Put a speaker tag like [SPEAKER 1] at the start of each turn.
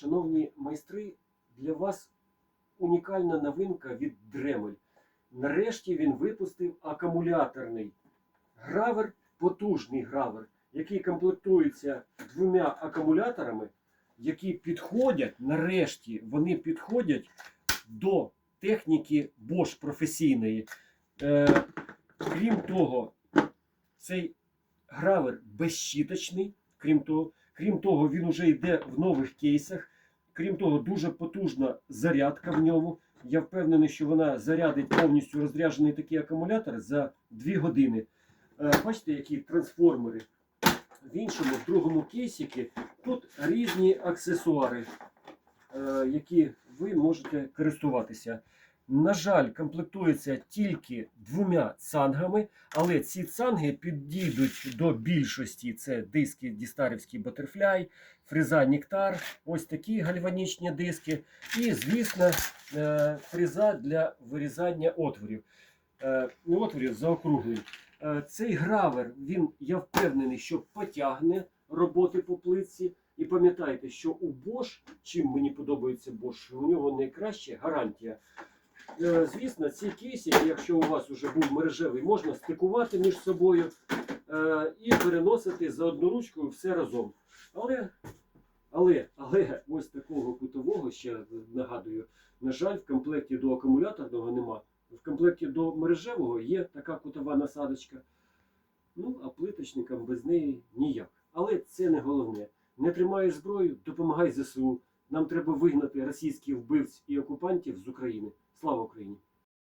[SPEAKER 1] Шановні майстри, для вас унікальна новинка від Dremel. Нарешті він випустив акумуляторний гравер, потужний гравер, який комплектується двома акумуляторами, які підходять, нарешті, вони підходять до техніки Bosch професійної. Е, крім того, цей гравер безщіточний, крім того, крім того, він вже йде в нових кейсах. Крім того, дуже потужна зарядка в ньому. Я впевнений, що вона зарядить повністю розряджений такий акумулятор за 2 години. Е, Бачите, які трансформери. В іншому, в другому кейсіки, тут різні аксесуари, е, які ви можете користуватися. На жаль, комплектується тільки двома цангами, але ці цанги підійдуть до більшості. Це диски Дістарівський Butterfly, фреза Нектар, ось такі гальванічні диски. І, звісно, е, фреза для вирізання отворів. Е, Не отворів, заокруглень. Е, Цей гравер, він, я впевнений, що потягне роботи по плитці. І пам'ятайте, що у Bosch, чим мені подобається Bosch, у нього найкраща гарантія. Е, Звісно, ці кейси, якщо у вас вже був мережевий, можна стикувати між собою е, і переносити за одну ручку все разом. Але, але, але ось такого кутового, ще нагадую, на жаль, в комплекті до акумуляторного нема. В комплекті до мережевого є така кутова насадочка. Ну, а плиточникам без неї ніяк. Але це не головне. Не тримай зброю, допомагай ЗСУ. Нам треба вигнати російських вбивць і окупантів з України. Слава Україні!